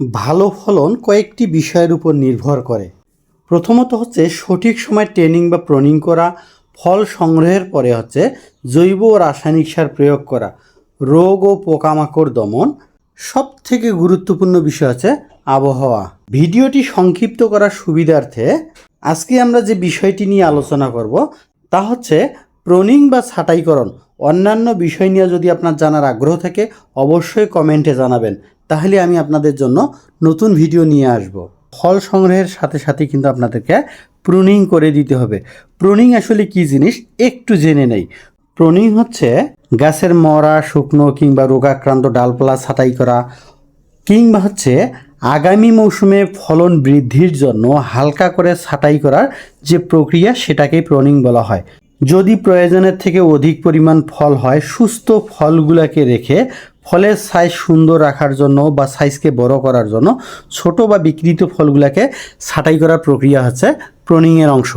ভালো ফলন কয়েকটি বিষয়ের উপর নির্ভর করে। প্রথমত হচ্ছে সঠিক সময় ট্রেনিং বা প্রনিং করা, ফল সংগ্রহের পরে হচ্ছে জৈব ও রাসায়নিক সার প্রয়োগ করা, রোগ ও পোকামাকড় দমন। সব থেকে গুরুত্বপূর্ণ বিষয় হচ্ছে আবহাওয়া। ভিডিওটি সংক্ষিপ্ত করার সুবিধার্থে আজকে আমরা যে বিষয়টি নিয়ে আলোচনা করব তা হচ্ছে প্রনিং বা ছাঁটাইকরণ অন্যান্য বিষয় নিয়ে যদি আপনার জানার আগ্রহ থাকে, অবশ্যই কমেন্টে জানাবেন। তাহলে আমি আপনাদের জন্য নতুন ভিডিও নিয়ে আসব। ফল সংগ্রহের সাথে সাথে কিন্তু আপনাদেরকে প্রুনিং করে দিতে হবে। প্রুনিং আসলে কি জিনিস? একটু জেনে নেই। প্রুনিং হচ্ছে গাছের মরা, শুকনো কিংবা রোগাক্রান্ত ডালপালা ছাঁটাই করা, কিংবা হচ্ছে আগামী মৌসুমে ফলন বৃদ্ধির জন্য হালকা করে ছাঁটাই করার যে প্রক্রিয়া, সেটাকেই প্রনিং বলা হয়। যদি প্রয়োজনের থেকে অধিক পরিমাণ ফল হয়, সুস্থ ফলগুলোকে রেখে ফলের সাইজ সুন্দর রাখার জন্য বা সাইজকে বড় করার জন্য ছোট বা বিকৃত ফলগুলোকে ছাঁটাই করার প্রক্রিয়া হচ্ছে প্রনিংয়ের অংশ।